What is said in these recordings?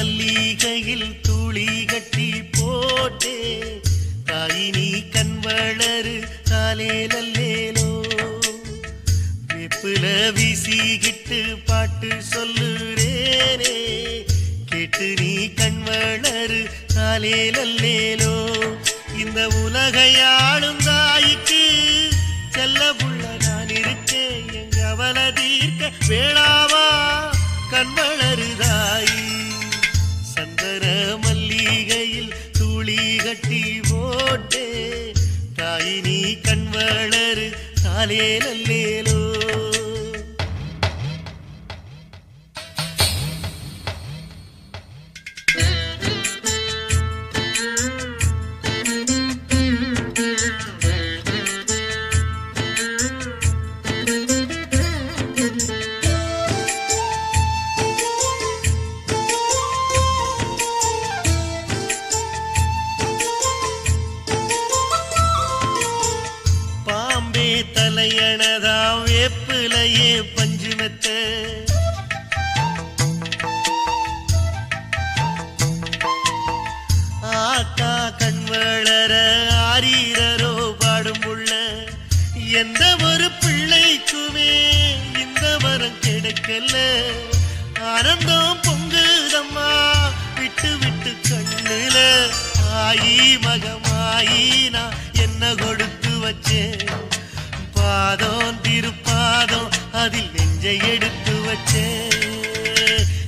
மல்லிகையில் துளி கட்டி போட்டே தாயினி கண் வளரு காலே நல்லேலோ வெப்புல வீசிக்கிட்டு பாட்டு சொல்லுறேனே கேட்டு நீ கண் வளரு காலே நல்லேலோ இந்த உலகையாளும் தாய்க்கு செல்ல புள்ள நான் இருக்கேன் எங்க அவல தீர்க்க வேளாவா? கண் வளருதாயி சந்தன மல்லிகையில் துளி கட்டி போட்டே தாயினி கண் வளரு காலே நல்லேலோ. பாம்பே தலையணதா வேப்பிலையே பஞ்சுமெத்த ஆத்தா கண் வளர ஆரீரரோ பாடும் உள்ள எந்த ஒரு பிள்ளைக்குமே இந்த வரம் கிடைக்கல ஆனந்தம் பொங்குதம்மா விட்டு விட்டு கண்ணுல. ஆயி மகமாயி நான் என்ன கொடுத்து வச்சேன்? பாதம் திருப்பாதம் அதில் நெஞ்சை எடுத்து வச்சே.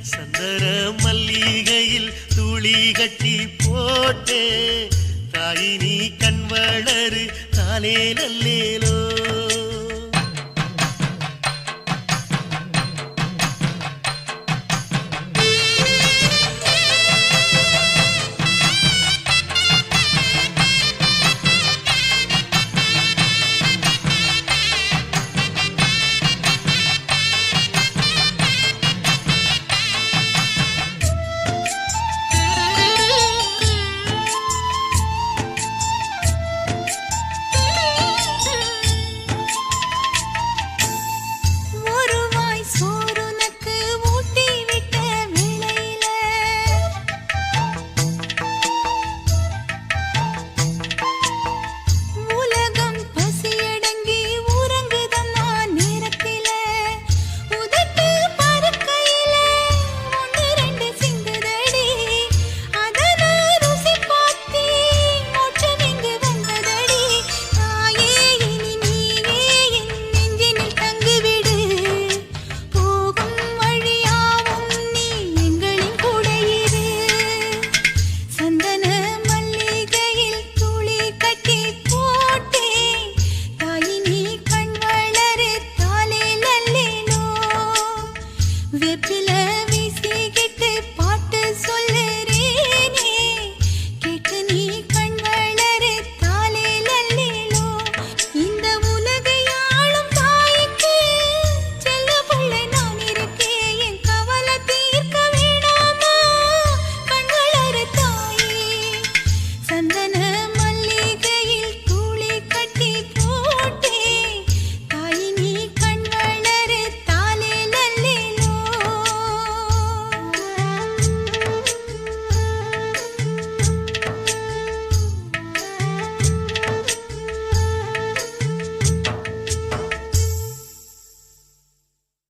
சந்தர மல்லிகையில் துளி கட்டி போட்டே. தாயினி கண் வளரு காலே நல்லேலோ.